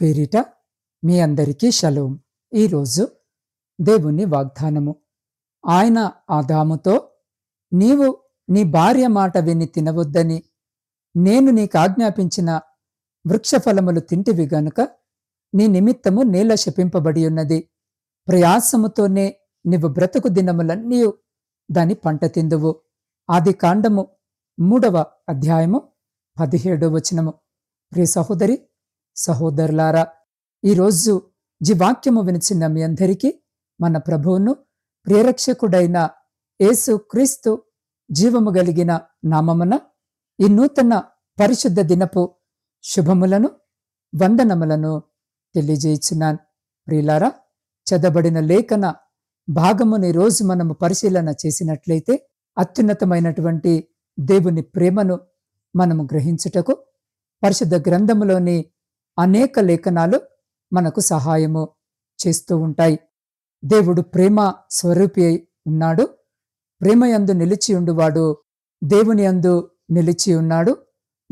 పేరిట మీ అందరికీ షలోం ఈరోజు దేవుని వాగ్దానము. ఆయన ఆదాముతో నీవు నీ భార్య మాట విని తినవద్దని నేను నీకు ఆజ్ఞాపించిన వృక్షఫలములు తింటివి గనుక నీ నిమిత్తము నేల శపింపబడి ఉన్నది. ప్రయాసముతోనే నీవు బ్రతుకు దినములన్నీ దాని పంట తిందువు. ఆది కాండము మూడవ అధ్యాయము పదిహేడో వచనము. ప్రియ సహోదరి సహోదరులారా ఈరోజు జీవాక్యము వినిచిన మీ అందరికీ మన ప్రభువును ప్రియరక్షకుడైన యేసు క్రీస్తు జీవము కలిగిన నామమున ఈ నూతన పరిశుద్ధ దినపు శుభములను వందనములను తెలియజేయుచున్నాను. ప్రియులారా చదబడిన లేఖన భాగముని రోజు మనము పరిశీలన చేసినట్లయితే అత్యున్నతమైనటువంటి దేవుని ప్రేమను మనము గ్రహించుటకు పరిశుద్ధ గ్రంథములోని అనేక లేఖనాలు మనకు సహాయము చేస్తూ ఉంటాయి. దేవుడు ప్రేమ స్వరూపి అయి ఉన్నాడు. ప్రేమయందు నిలిచి ఉండువాడు దేవుని అందు నిలిచి ఉన్నాడు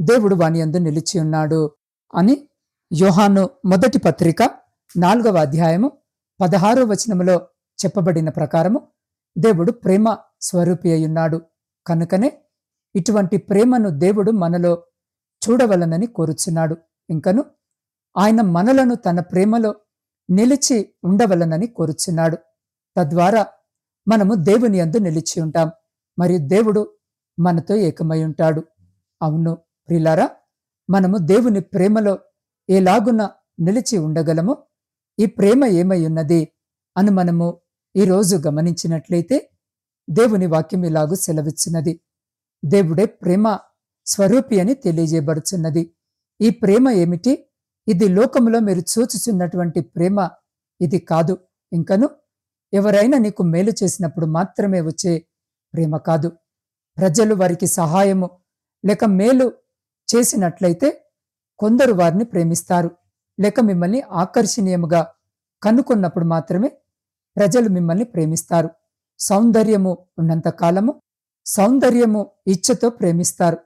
దేవుడు వాని అందు నిలిచి ఉన్నాడు అని యోహాను మొదటి పత్రిక నాలుగవ అధ్యాయము పదహారో వచనములో చెప్పబడిన ప్రకారము దేవుడు ప్రేమ స్వరూపి అయి ఉన్నాడు. కనుకనే ఇటువంటి ప్రేమను దేవుడు మనలో చూడవలనని కోరుచున్నాడు. ఇంకను ఆయన మనలను తన ప్రేమలో నిలిచి ఉండవలనని కోరుచున్నాడు. తద్వారా మనము దేవుని అందు నిలిచి ఉంటాం. మరియు దేవుడు మనతో ఏకమై ఉంటాడు. అవును ప్రిలారా మనము దేవుని ప్రేమలో ఎలాగున నిలిచి ఉండగలమో ఈ ప్రేమ ఏమై ఉన్నది అని మనము ఈరోజు గమనించినట్లయితే దేవుని వాక్యం ఇలాగూ సెలవిచ్చినది. దేవుడే ప్రేమ స్వరూపి అని తెలియజేయబడుచున్నది. ఈ ప్రేమ ఏమిటి? ఇది లోకములో మీరు చూచుచున్నటువంటి ప్రేమ ఇది కాదు. ఇంకను ఎవరైనా నీకు మేలు చేసినప్పుడు మాత్రమే వచ్చే ప్రేమ కాదు. ప్రజలు వారికి సహాయము లేక మేలు చేసినట్లయితే కొందరు వారిని ప్రేమిస్తారు. లేక మిమ్మల్ని ఆకర్షణీయముగా కనుక్కున్నప్పుడు మాత్రమే ప్రజలు మిమ్మల్ని ప్రేమిస్తారు. సౌందర్యము ఉన్నంత కాలము సౌందర్యము ఇచ్చతో ప్రేమిస్తారు.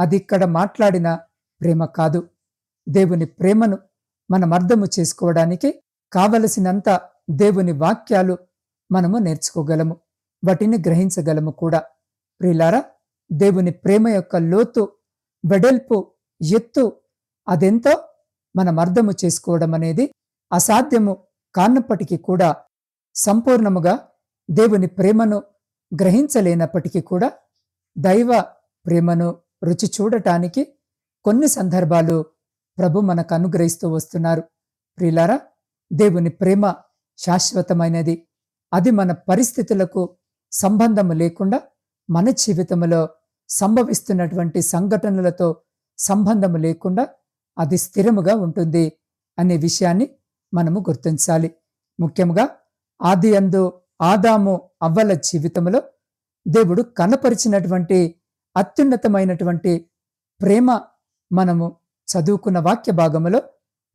అది ఇక్కడ మాట్లాడిన ప్రేమ కాదు. దేవుని ప్రేమను మనం అర్థము చేసుకోవడానికి కావలసినంత దేవుని వాక్యాలు మనము నేర్చుకోగలము వాటిని గ్రహించగలము కూడా. ప్రిలారా దేవుని ప్రేమ యొక్క లోతు వెడల్పు ఎత్తు అదెంతో మనం అర్థము చేసుకోవడం అనేది అసాధ్యము కానప్పటికీ కూడా సంపూర్ణముగా దేవుని ప్రేమను గ్రహించలేనప్పటికీ కూడా దైవ ప్రేమను రుచి చూడటానికి కొన్ని సందర్భాలు ప్రభు మనకు అనుగ్రహిస్తూ వస్తున్నారు. ప్రిలారా దేవుని ప్రేమ శాశ్వతమైనది. అది మన పరిస్థితులకు సంబంధము లేకుండా మన జీవితంలో సంభవిస్తున్నటువంటి సంఘటనలతో సంబంధము లేకుండా అది స్థిరముగా ఉంటుంది అనే విషయాన్ని మనము గుర్తించాలి. ముఖ్యంగా ఆది అందు ఆదాము అవ్వల జీవితంలో దేవుడు కనపరిచినటువంటి అత్యున్నతమైనటువంటి ప్రేమ మనము చదువుకున్న వాక్య భాగములో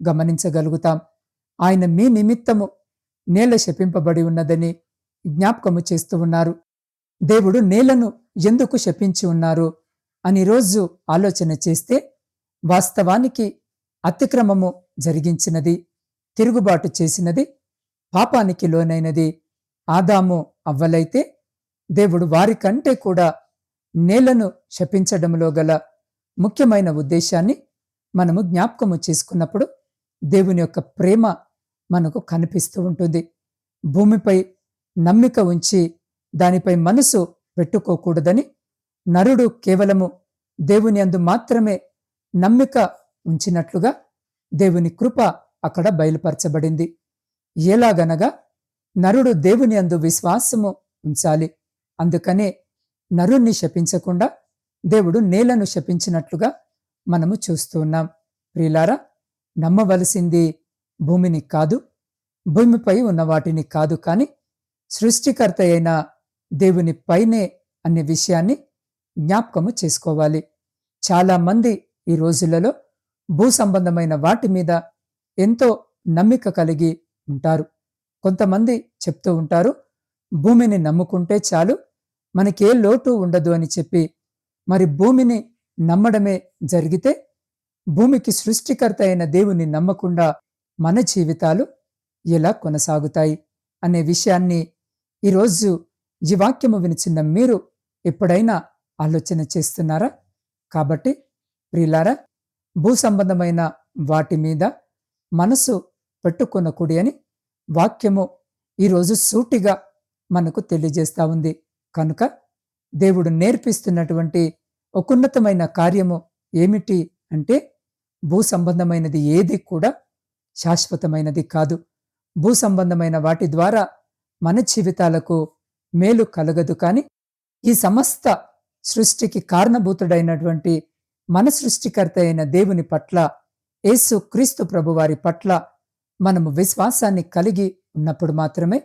గమనించగలుగుతాం. ఆయన మీ నిమిత్తము నేల శపింపబడి ఉన్నదని జ్ఞాపకము చేస్తూ ఉన్నారు. దేవుడు నేలను ఎందుకు శపించి ఉన్నారు అని రోజు ఆలోచన చేస్తే వాస్తవానికి అతిక్రమము జరిగించినది తిరుగుబాటు చేసినది పాపానికి లోనైనది. ఆదాము అవ్వలైతే దేవుడు వారికంటే కూడా నేలను శపించడంలో గల ముఖ్యమైన ఉద్దేశాన్ని మనము జ్ఞాపకము చేసుకున్నప్పుడు దేవుని యొక్క ప్రేమ మనకు కనిపిస్తూ ఉంటుంది. భూమిపై నమ్మిక ఉంచి దానిపై మనసు పెట్టుకోకూడదని నరుడు కేవలము దేవుని అందు మాత్రమే నమ్మిక ఉంచినట్లుగా దేవుని కృప అక్కడ బయలుపరచబడింది. ఎలాగనగా నరుడు దేవుని అందు విశ్వాసము ఉంచాలి. అందుకనే నరుణ్ణి శపించకుండా దేవుడు నేలను శపించినట్లుగా మనము చూస్తూ ఉన్నాం. ప్రియులారా నమ్మవలసింది భూమిని కాదు భూమిపై ఉన్న వాటిని కాదు కానీ సృష్టికర్త అయిన దేవుని పైనే అనే విషయాన్ని జ్ఞాపకము చేసుకోవాలి. చాలామంది ఈ రోజులలో భూ సంబంధమైన వాటి మీద ఎంతో నమ్మిక కలిగి ఉంటారు. కొంతమంది చెప్తూ ఉంటారు భూమిని నమ్ముకుంటే చాలు మనకే లోటు ఉండదు అని చెప్పి. మరి భూమిని నమ్మడమే జరిగితే భూమికి సృష్టికర్త అయిన దేవుని నమ్మకుండా మన జీవితాలు ఎలా కొనసాగుతాయి అనే విషయాన్ని ఈరోజు ఈ వాక్యము వినిచిన్న మీరు ఎప్పుడైనా ఆలోచన చేస్తున్నారా? కాబట్టి ప్రియులారా భూ సంబంధమైన వాటి మీద మనసు పెట్టుకునకూడి అని వాక్యము ఈరోజు సూటిగా మనకు తెలియజేస్తా ఉంది. కనుక దేవుడు నేర్పిస్తున్నటువంటి ఒకన్నతమైన కార్యము ఏమిటి అంటే భూ సంబంధమైనది ఏది కూడా శాశ్వతమైనది కాదు. భూ సంబంధమైన వాటి ద్వారా మన జీవితాలకు మేలు కలగదు కానీ ఈ సమస్త సృష్టికి కారణభూతుడైనటువంటి మన సృష్టికర్త అయిన దేవుని పట్ల యేసు క్రీస్తు ప్రభువారి పట్ల మనము విశ్వాసాన్ని కలిగి ఉన్నప్పుడు మాత్రమే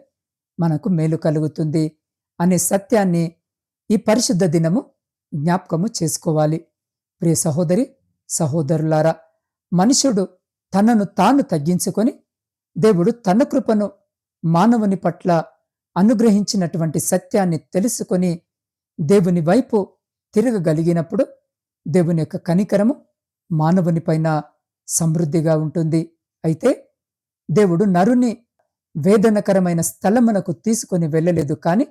మనకు మేలు కలుగుతుంది అనే సత్యాన్ని ఈ పరిశుద్ధ దినము జ్ఞాపకము చేసుకోవాలి. ప్రియ సహోదరి సహోదరులారా మనుషుడు తనను తాను తగ్గించుకొని దేవుడు తన కృపను మానవుని పట్ల అనుగ్రహించినటువంటి సత్యాన్ని తెలుసుకొని దేవుని వైపు తిరగగలిగినప్పుడు దేవుని యొక్క కనికరము మానవుని పైన సమృద్ధిగా ఉంటుంది. అయితే దేవుడు నరుని వేదనకరమైన స్థలమునకు తీసుకొని వెళ్ళలేదు కానీ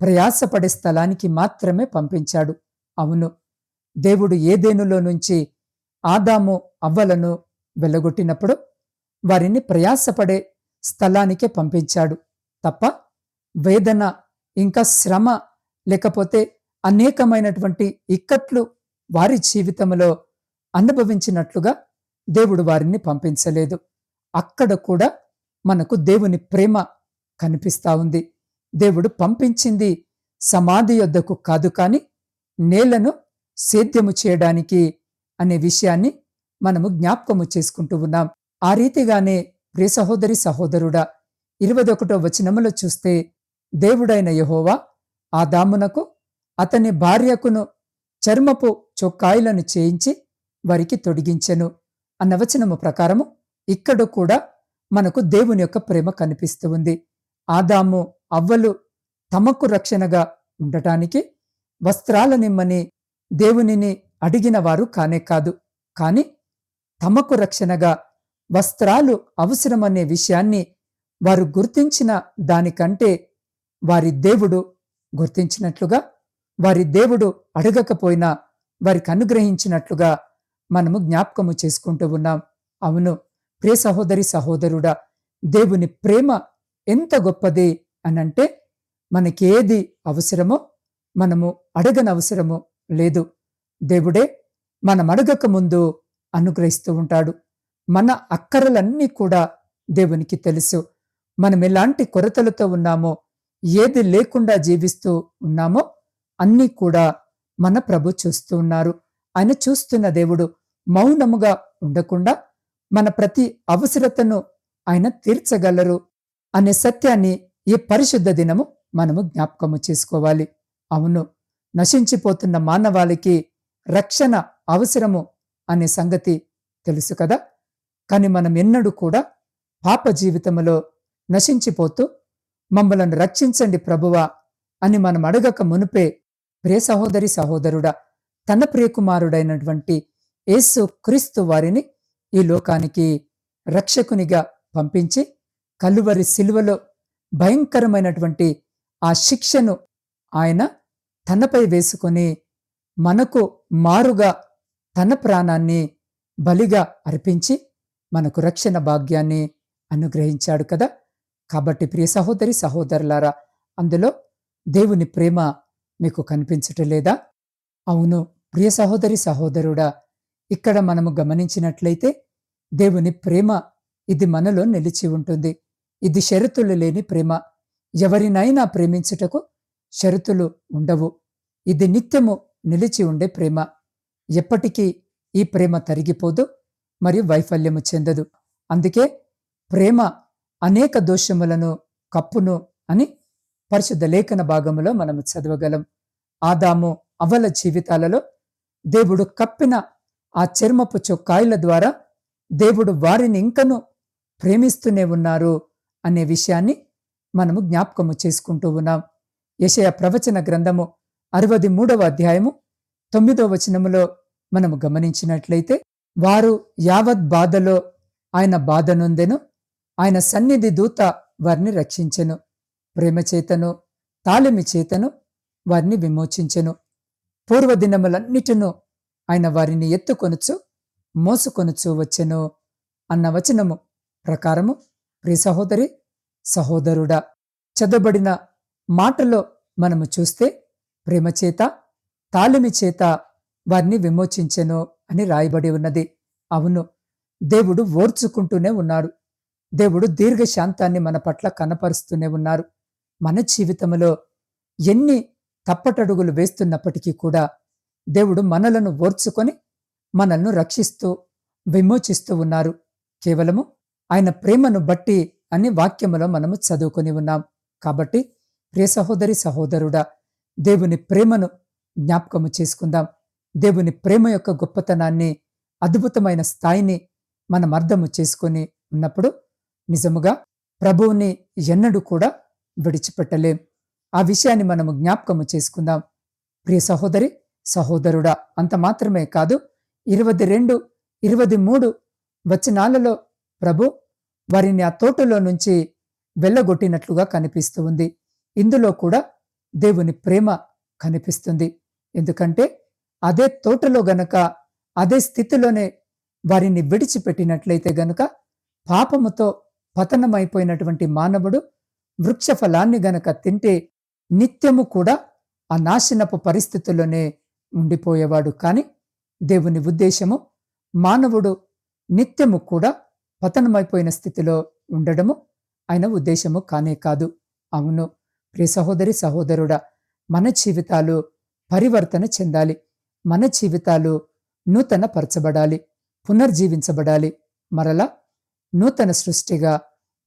ప్రయాసపడే స్థలానికి మాత్రమే పంపించాడు. అవును దేవుడు ఏదేనులో నుంచి ఆదాము అవ్వలను వెళ్ళగొట్టినప్పుడు వారిని ప్రయాసపడే స్థలానికే పంపించాడు. తప్ప వేదన ఇంకా శ్రమ లేకపోతే అనేకమైనటువంటి ఇక్కట్లు వారి జీవితంలో అనుభవించినట్లుగా దేవుడు వారిని పంపించలేదు. అక్కడ కూడా మనకు దేవుని ప్రేమ కనిపిస్తా ఉంది. దేవుడు పంపించింది సమాధి యొద్దకు కాదు కాని నేలను సేద్యము చేయడానికి అనే విషయాన్ని మనము జ్ఞాపకము చేసుకుంటూ ఉన్నాం. ఆ రీతిగానే ప్రియ సహోదరి సహోదరుడా ఇరవై ఒకటో వచనములో చూస్తే దేవుడైన యహోవా ఆ దామునకు అతని భార్యకును చర్మపు చొక్కాయిలను చేయించి వారికి తొడిగించెను అన్న వచనము ప్రకారము ఇక్కడ కూడా మనకు దేవుని యొక్క ప్రేమ కనిపిస్తూ ఉంది. ఆదాము అవ్వలు తమకు రక్షణగా ఉండటానికి వస్త్రాల నిమ్మని దేవునిని అడిగిన వారు కానే కాదు. కాని తమకు రక్షణగా వస్త్రాలు అవసరమనే విషయాన్ని వారు గుర్తించిన దానికంటే వారి దేవుడు గుర్తించినట్లుగా వారి దేవుడు అడగకపోయినా వారికి అనుగ్రహించినట్లుగా మనము జ్ఞాపకము చేసుకుంటూ ఉన్నాం. అవును ప్రియ సహోదరి సహోదరుడా దేవుని ప్రేమ ఎంత గొప్పది అనంటే మనకేది అవసరమో మనము అడగనవసరము లేదు. దేవుడే మనం అడగక ముందు అనుగ్రహిస్తూ ఉంటాడు. మన అక్కరలన్నీ కూడా దేవునికి తెలుసు. మనం ఎలాంటి కొరతలతో ఉన్నామో ఏది లేకుండా జీవిస్తూ ఉన్నామో అన్నీ కూడా మన ప్రభు చూస్తూ ఉన్నారు. ఆయన చూస్తున్న దేవుడు మౌనముగా ఉండకుండా మన ప్రతి అవసరతను ఆయన తీర్చగలరు అనే సత్యాన్ని ఈ పరిశుద్ధ దినము మనము జ్ఞాపకము చేసుకోవాలి. అవును నశించిపోతున్న మానవాళికి రక్షణ అవసరము అనే సంగతి తెలుసు కదా. కానీ మనం ఎన్నడూ కూడా పాప జీవితంలో నశించిపోతూ మమ్మలను రక్షించండి ప్రభువా అని మనం అడగక మునుపే ప్రియ సహోదరి సహోదరుడా తన ప్రియకుమారుడైనటువంటి యేసు క్రీస్తు వారిని ఈ లోకానికి రక్షకునిగా పంపించి కలువరి శిలువలో భయంకరమైనటువంటి ఆ శిక్షను ఆయన తనపై వేసుకొని మనకు మారుగా తన ప్రాణాన్ని బలిగా అర్పించి మనకు రక్షణ భాగ్యాన్ని అనుగ్రహించాడు కదా. కాబట్టి ప్రియ సహోదరి సహోదరులారా అందులో దేవుని ప్రేమ మీకు కనిపించటం లేదా? అవును ప్రియ సహోదరి సహోదరుడా ఇక్కడ మనము గమనించినట్లయితే దేవుని ప్రేమ ఇది మనలో నిలిచి ఉంటుంది. ఇది షరతులు లేని ప్రేమ. ఎవరినైనా ప్రేమించుటకు షరతులు ఉండవు. ఇది నిత్యము నిలిచి ఉండే ప్రేమ. ఎప్పటికీ ఈ ప్రేమ తరిగిపోదు మరియు వైఫల్యము చెందదు. అందుకే ప్రేమ అనేక దోషములను కప్పును అని పరిశుద్ధ లేఖన భాగములో మనము చదవగలం. ఆదాము అవల జీవితాలలో దేవుడు కప్పిన ఆ చర్మపు చొక్కాయిల ద్వారా దేవుడు వారిని ఇంకను ప్రేమిస్తూనే ఉన్నారు. అనే విషయాన్ని మనము జ్ఞాపకము చేసుకుంటూ ఉన్నాం. యశయ ప్రవచన గ్రంథము అరవది మూడవ అధ్యాయము తొమ్మిదవ వచనములో మనము గమనించినట్లయితే వారు యావత్ బాధలో ఆయన బాధ నొందెను ఆయన సన్నిధి దూత వారిని రక్షించెను ప్రేమ చేతను తాళిమి చేతను వారిని విమోచించెను. పూర్వదినములన్నిటిను ఆయన వారిని ఎత్తుకొనుచు మోసుకొనుచు వచ్చెను అన్న వచనము ప్రకారము ప్రియ సహోదరి సహోదరుడా చదవబడిన మాటలో మనము చూస్తే ప్రేమ చేత తాళిమి చేత వారిని విమోచించెను అని రాయబడి ఉన్నది. అవును దేవుడు ఓర్చుకుంటూనే ఉన్నాడు దేవుడు దీర్ఘశాంతాన్ని మన పట్ల కనపరుస్తూనే ఉన్నారు. మన జీవితంలో ఎన్ని తప్పటడుగులు వేస్తున్నప్పటికీ కూడా దేవుడు మనలను ఓర్చుకొని మనల్ని రక్షిస్తూ విమోచిస్తూ ఉన్నారు. కేవలము ఆయన ప్రేమను బట్టి అని వాక్యములో మనము చదువుకొని ఉన్నాం. కాబట్టి ప్రియ సహోదరి సహోదరుడా దేవుని ప్రేమను జ్ఞాపకము చేసుకుందాం. దేవుని ప్రేమ యొక్క గొప్పతనాన్ని అద్భుతమైన స్థాయిని మనం అర్థము చేసుకొని ఉన్నప్పుడు నిజముగా ప్రభువుని ఎన్నడూ కూడా విడిచిపెట్టలేం. ఆ విషయాన్ని మనము జ్ఞాపకము చేసుకుందాం. ప్రియ సహోదరి సహోదరుడా అంత మాత్రమే కాదు ఇరవై రెండు ఇరవై మూడు వచనాలలో ప్రభు వారిని ఆ తోటలో నుంచి వెళ్ళగొట్టినట్లుగా కనిపిస్తూ ఉంది. ఇందులో కూడా దేవుని ప్రేమ కనిపిస్తుంది. ఎందుకంటే అదే తోటలో గనక అదే స్థితిలోనే వారిని విడిచిపెట్టినట్లయితే గనక పాపముతో పతనమైపోయినటువంటి మానవుడు వృక్ష ఫలాన్ని గనక తింటే నిత్యము కూడా ఆ నాశనపు పరిస్థితుల్లోనే ఉండిపోయేవాడు. కాని దేవుని ఉద్దేశము మానవుడు నిత్యము కూడా పతనమైపోయిన స్థితిలో ఉండడము ఆయన ఉద్దేశము కానే కాదు. అవును ప్రియ సహోదరి సహోదరుడా మన జీవితాలు పరివర్తన చెందాలి. మన జీవితాలు నూతన పరచబడాలి పునర్జీవించబడాలి. మరలా నూతన సృష్టిగా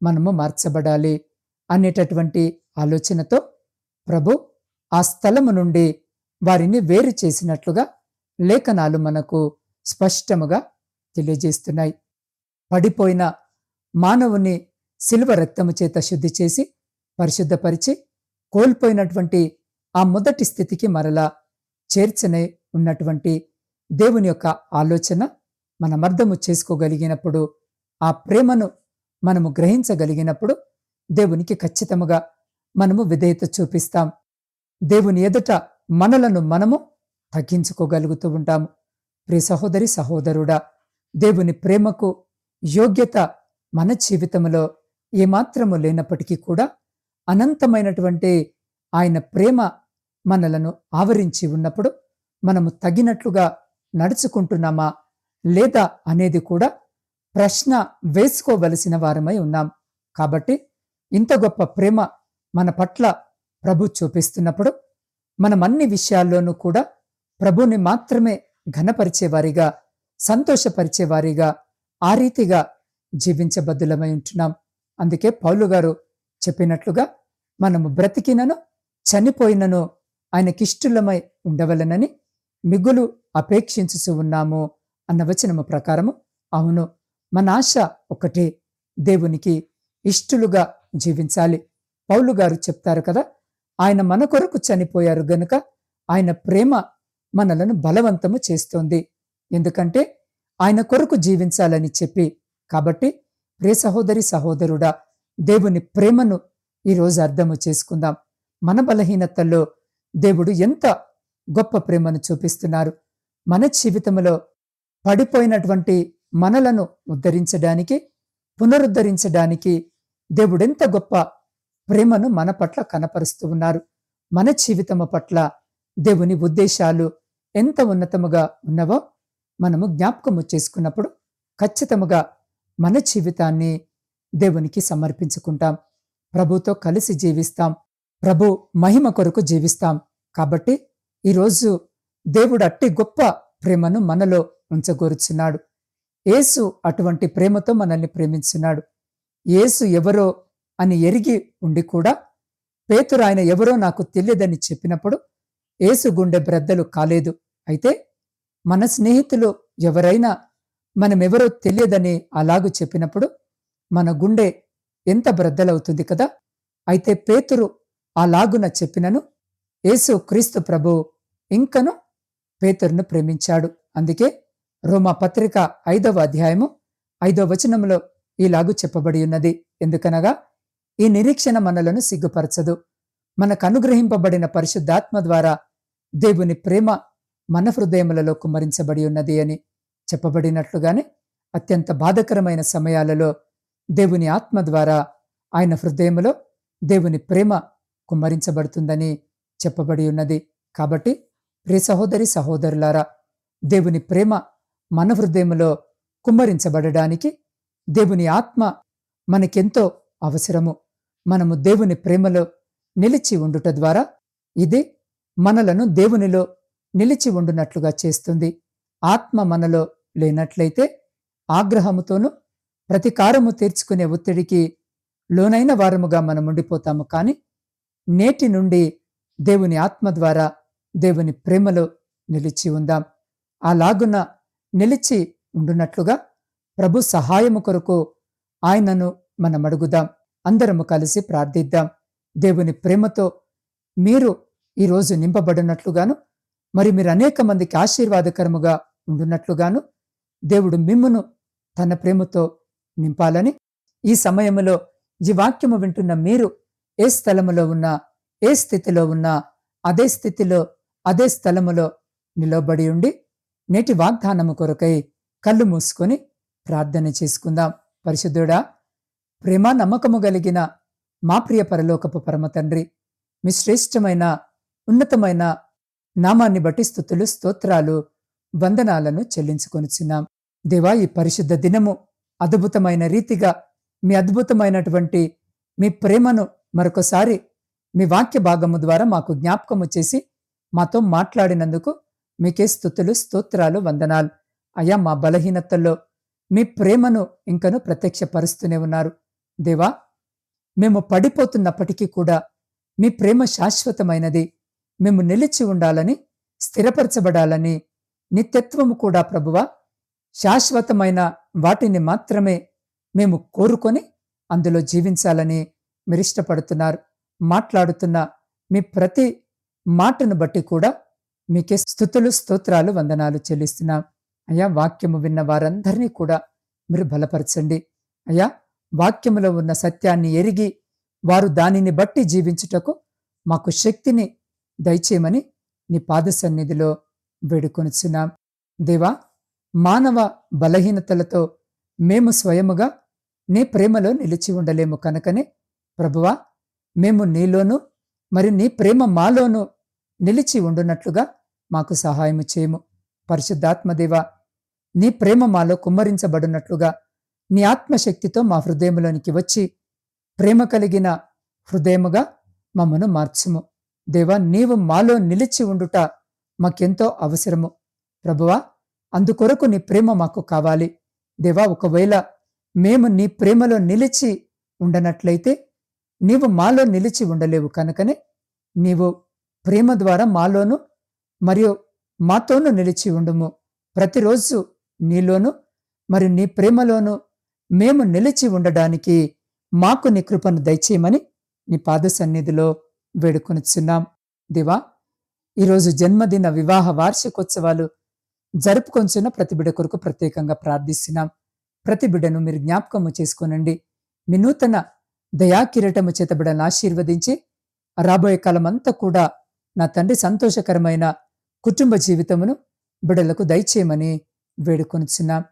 మనము మార్చబడాలి అనేటటువంటి ఆలోచనతో ప్రభు ఆ స్థలము నుండి వారిని వేరు చేసినట్లుగా లేఖనాలు మనకు స్పష్టముగా తెలియజేస్తున్నాయి. పడిపోయిన మానవుని శిల్వ రక్తము చేత శుద్ధి చేసి పరిశుద్ధపరిచి కోల్పోయినటువంటి ఆ మొదటి స్థితికి మరలా చేర్చనే ఉన్నటువంటి దేవుని యొక్క ఆలోచన మనం అర్థము చేసుకోగలిగినప్పుడు ఆ ప్రేమను మనము గ్రహించగలిగినప్పుడు దేవునికి ఖచ్చితముగా మనము విధేయత చూపిస్తాం. దేవుని ఎదుట మనలను మనము తగ్గించుకోగలుగుతూ ఉంటాము. ప్రియ సహోదరి సహోదరుడా దేవుని ప్రేమకు యోగ్యత మన జీవితంలో ఏమాత్రము లేనప్పటికీ కూడా అనంతమైనటువంటి ఆయన ప్రేమ మనలను ఆవరించి ఉన్నప్పుడు మనము తగినట్లుగా నడుచుకుంటున్నామా లేదా అనేది కూడా ప్రశ్న వేసుకోవలసిన వారమై ఉన్నాం. కాబట్టి ఇంత గొప్ప ప్రేమ మన పట్ల ప్రభు చూపిస్తున్నప్పుడు మనం అన్ని విషయాల్లోనూ కూడా ప్రభుని మాత్రమే ఘనపరిచేవారిగా సంతోషపరిచేవారిగా ఆ రీతిగా జీవించబద్దులమై ఉంటున్నాం. అందుకే పౌలు గారు చెప్పినట్లుగా మనము బ్రతికినను చనిపోయినను ఆయనకిష్టులమై ఉండవలనని మిగులు అపేక్షించుచు ఉన్నాము అన్న వచనము ప్రకారము. అవును మన ఆశ ఒకటే దేవునికి ఇష్టలుగా జీవించాలి. పౌలు గారు చెప్తారు కదా ఆయన మన కొరకు చనిపోయారు గనుక ఆయన ప్రేమ మనలను బలవంతము చేస్తోంది. ఎందుకంటే ఆయన కొరకు జీవించాలని చెప్పి. కాబట్టి ప్రే సహోదరి సహోదరుడా దేవుని ప్రేమను ఈరోజు అర్థము చేసుకుందాం. మన బలహీనతల్లో దేవుడు ఎంత గొప్ప ప్రేమను చూపిస్తున్నారు. మన జీవితంలో పడిపోయినటువంటి మనలను ఉద్ధరించడానికి పునరుద్ధరించడానికి దేవుడెంత గొప్ప ప్రేమను మన పట్ల కనపరుస్తూ ఉన్నారు. మన జీవితము పట్ల దేవుని ఉద్దేశాలు ఎంత ఉన్నతముగా ఉన్నవో మనము జ్ఞాపకము చేసుకున్నప్పుడు ఖచ్చితముగా మన జీవితాన్ని దేవునికి సమర్పించుకుంటాం. ప్రభుతో కలిసి జీవిస్తాం. ప్రభు మహిమ కొరకు జీవిస్తాం. కాబట్టి ఈరోజు దేవుడు అట్టి గొప్ప ప్రేమను మనలో ఉంచగోరుచున్నాడు. యేసు అటువంటి ప్రేమతో మనల్ని ప్రేమించున్నాడు. యేసు ఎవరో అని ఎరిగి ఉండి కూడా పేతురు ఆయన ఎవరో నాకు తెలియదని చెప్పినప్పుడు యేసు గుండె బ్రద్దలు కాలేదు. అయితే మన స్నేహితులు ఎవరైనా మనమెవరో తెలియదని అలాగు చెప్పినప్పుడు మన గుండె ఎంత బ్రద్దలవుతుంది కదా? అయితే పేతురు అలాగున చెప్పినను యేసు క్రీస్తు ప్రభు ఇంకను పేతురును ప్రేమించాడు. అందుకే రోమా పత్రిక ఐదవ అధ్యాయము ఐదవ వచనంలో ఇలాగు చెప్పబడి ఉన్నది. ఎందుకనగా ఈ నిరీక్షణ మనలను సిగ్గుపరచదు. మనకు అనుగ్రహింపబడిన పరిశుద్ధాత్మ ద్వారా దేవుని ప్రేమ మన హృదయములలో కుమ్మరించబడి ఉన్నది అని చెప్పబడినట్లుగానే అత్యంత బాధకరమైన సమయాలలో దేవుని ఆత్మ ద్వారా ఆయన హృదయములో దేవుని ప్రేమ కుమ్మరించబడుతుందని చెప్పబడి ఉన్నది. కాబట్టి ప్రియ సహోదరి సహోదరులారా దేవుని ప్రేమ మన హృదయములో కుమ్మరించబడడానికి దేవుని ఆత్మ మనకెంతో అవసరము. మనము దేవుని ప్రేమలో నిలిచి ఉండుట ద్వారా ఇది మనలను దేవునిలో నిలిచి ఉండునట్లుగా చేస్తుంది. ఆత్మ మనలో లేనట్లయితే ఆగ్రహముతోనూ ప్రతికారము తీర్చుకునే ఒత్తిడికి లోనైన వారముగా మనం ఉండిపోతాము. కానీ నేటి నుండి దేవుని ఆత్మ ద్వారా దేవుని ప్రేమలో నిలిచి ఉందాం. అలాగున నిలిచి ఉండునట్లుగా ప్రభు సహాయము కొరకు ఆయనను మనం అడుగుదాం. అందరము కలిసి ప్రార్థిద్దాం. దేవుని ప్రేమతో మీరు ఈరోజు నింపబడినట్లుగాను మరి మీరు అనేక మందికి ఆశీర్వాదకరముగా ఉండున్నట్లుగాను దేవుడు మిమ్మును తన ప్రేమతో నింపాలని ఈ సమయంలో ఈ వాక్యము వింటున్న మీరు ఏ స్థలములో ఉన్నా ఏ స్థితిలో ఉన్నా అదే స్థితిలో అదే స్థలములో నిలబడి ఉండి నేటి వాగ్దానము కొరకై కళ్ళు మూసుకొని ప్రార్థన చేసుకుందాం. పరిశుద్ధుడా ప్రేమ నమ్మకము కలిగిన మా ప్రియ పరలోకపు పరమ తండ్రి మీ శ్రేష్టమైన ఉన్నతమైన నామాన్ని బట్టి స్థుతులు స్తోత్రాలు వందనాలను చెల్లించుకొనిచున్నాం. దేవా ఈ పరిశుద్ధ దినము అద్భుతమైన రీతిగా మీ అద్భుతమైనటువంటి మీ ప్రేమను మరొకసారి మీ వాక్య భాగము ద్వారా మాకు జ్ఞాపకము చేసి మాతో మాట్లాడినందుకు మీకే స్థుతులు స్తోత్రాలు వందనాలు. అయ్యా మా బలహీనతల్లో మీ ప్రేమను ఇంకను ప్రత్యక్షపరుస్తూనే ఉన్నారు. దేవా మేము పడిపోతున్నప్పటికీ కూడా మీ ప్రేమ శాశ్వతమైనది. మేము నిలిచి ఉండాలని స్థిరపరచబడాలని నిత్యత్వము కూడా ప్రభువ శాశ్వతమైన వాటిని మాత్రమే మేము కోరుకొని అందులో జీవించాలని మీరు ఇష్టపడుతున్నారు. మాట్లాడుతున్న మీ ప్రతి మాటను బట్టి కూడా మీకే స్థుతులు స్తోత్రాలు వందనాలు చెల్లిస్తున్నాం. అయ్యా వాక్యము విన్న వారందరినీ కూడా మీరు బలపరచండి. అయ్యా వాక్యములో ఉన్న సత్యాన్ని ఎరిగి వారు దానిని బట్టి జీవించుటకు మాకు శక్తిని దయచేయమని నీ పాద సన్నిధిలో వేడుకొనిచున్నాం. దేవా మానవ బలహీనతలతో మేము స్వయముగా నీ ప్రేమలో నిలిచి ఉండలేము కనుకనే ప్రభువా మేము నీలోనూ మరి నీ ప్రేమ మాలోనూ నిలిచి ఉండునట్లుగా మాకు సహాయము చేయము. పరిశుద్ధాత్మదేవ నీ ప్రేమ మాలో కుమ్మరించబడినట్లుగా నీ ఆత్మశక్తితో మా హృదయంలోనికి వచ్చి ప్రేమ కలిగిన హృదయముగా మమ్మను మార్చుము. దేవా నీవు మాలో నిలిచి ఉండుట మాకెంతో అవసరము. ప్రభువా అందుకొరకు నీ ప్రేమ మాకు కావాలి. దేవా ఒకవేళ మేము నీ ప్రేమలో నిలిచి ఉండనట్లయితే నీవు మాలో నిలిచి ఉండలేవు కనుకనే నీవు ప్రేమ ద్వారా మాలోను మరియు మాతోనూ నిలిచి ఉండుము. ప్రతిరోజు నీలోను మరి నీ ప్రేమలోను మేము నిలిచి ఉండడానికి మాకు నీ కృపను దయచేయమని నీ పాద సన్నిధిలో వేడుకొనిచున్నాం. దివా ఈరోజు జన్మదిన వివాహ వార్షికోత్సవాలు జరుపుకొంచున్న ప్రతి బిడ్డ కొరకు ప్రత్యేకంగా ప్రార్థిస్తున్నాం. ప్రతి బిడ్డను మీరు జ్ఞాపకము చేసుకోనండి. మీ నూతన దయాకిరీటము చేత బిడ్డను ఆశీర్వదించి రాబోయే కాలమంతా కూడా నా తండ్రి సంతోషకరమైన కుటుంబ జీవితమును బిడ్డలకు దయచేయమని వేడుకొనిచున్నాం.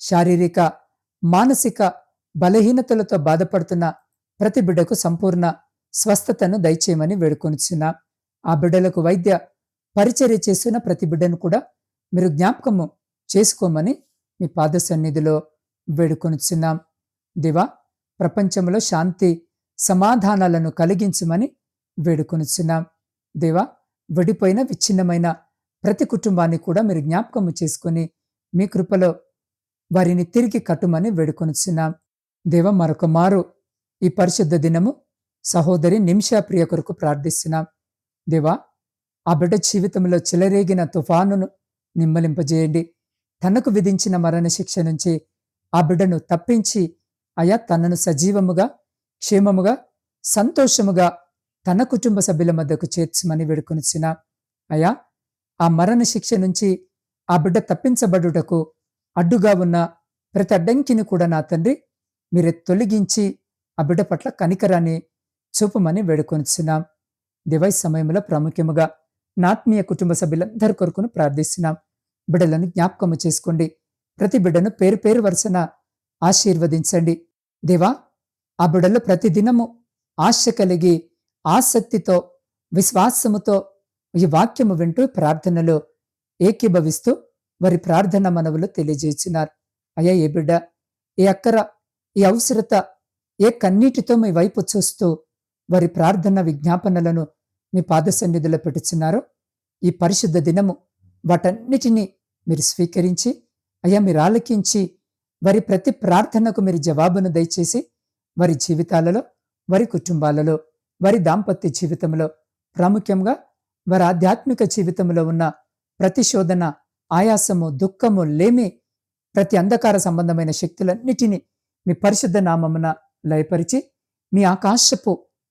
శారీరక మానసిక బలహీనతలతో బాధపడుతున్న ప్రతి బిడ్డకు సంపూర్ణ స్వస్థతను దయచేయమని వేడుకొనిచున్నాం. ఆ బిడ్డలకు వైద్య పరిచర్య చేసిన ప్రతి బిడ్డను కూడా మీరు జ్ఞాపకము చేసుకోమని మీ పాద సన్నిధిలో వేడుకొనిచున్నాం. దివా ప్రపంచంలో శాంతి సమాధానాలను కలిగించమని వేడుకొనిచున్నాం. దేవా విడిపోయిన విచ్ఛిన్నమైన ప్రతి కుటుంబాన్ని కూడా మీరు జ్ఞాపకము చేసుకుని మీ కృపలో వారిని తిరిగి కట్టుమని వేడుకొనిచున్నాం. దేవ మరొక మారు ఈ పరిశుద్ధ దినము సహోదరి నిమిషా ప్రియ కొరకు ప్రార్థిస్తున్నాం దేవా ఆ బిడ్డ జీవితంలో చెలరేగిన తుఫానును నిమ్మలింపజేయండి. తనకు విధించిన మరణశిక్ష నుంచి ఆ బిడ్డను తప్పించి అయా తనను సజీవముగా క్షేమముగా సంతోషముగా తన కుటుంబ సభ్యుల మధ్యకు చేర్చమని వేడుకొనిచిన అయా ఆ మరణ శిక్ష నుంచి ఆ బిడ్డ తప్పించబడుటకు అడ్డుగా ఉన్న ప్రతి అడ్డంకిని కూడా నా తండ్రి మీరే తొలగించి ఆ బిడ్డ పట్ల కనికరాన్ని చూపమని వేడుకొనిచున్నాం. దివై సమయంలో ప్రాముఖ్యముగా నాత్మీయ కుటుంబ సభ్యులందరి కొరకును ప్రార్థిస్తున్నాం. బిడ్డలను జ్ఞాపకము చేసుకోండి. ప్రతి బిడ్డను పేరు పేరు వరుసన ఆశీర్వదించండి. దేవా ఆ బిడ్డలు ప్రతి దినము ఆశ కలిగి ఆసక్తితో విశ్వాసముతో ఈ వాక్యము వింటూ ప్రార్థనలో ఏకీభవిస్తూ వారి ప్రార్థన మనవులు తెలియజేస్తున్నారు అయ్యా ఏ బిడ్డ ఏ అక్కర ఈ అవసరత ఏ కన్నీటితో మీ వైపు చూస్తూ వారి ప్రార్థన విజ్ఞాపనలను మీ పాద సన్నిధిలో పెట్టుచున్నారో ఈ పరిశుద్ధ దినము వాటన్నిటినీ మీరు స్వీకరించి అయ్యా మీరు ఆలకించి వారి ప్రతి ప్రార్థనకు మీరు జవాబును దయచేసి వారి జీవితాలలో వారి కుటుంబాలలో వారి దాంపత్య జీవితంలో ప్రాముఖ్యంగా వారి ఆధ్యాత్మిక జీవితంలో ఉన్న ప్రతిశోధన ఆయాసము దుఃఖము లేమి ప్రతి అంధకార సంబంధమైన శక్తులన్నిటినీ మీ పరిశుద్ధ నామమున లయపరిచి మీ ఆకాశపు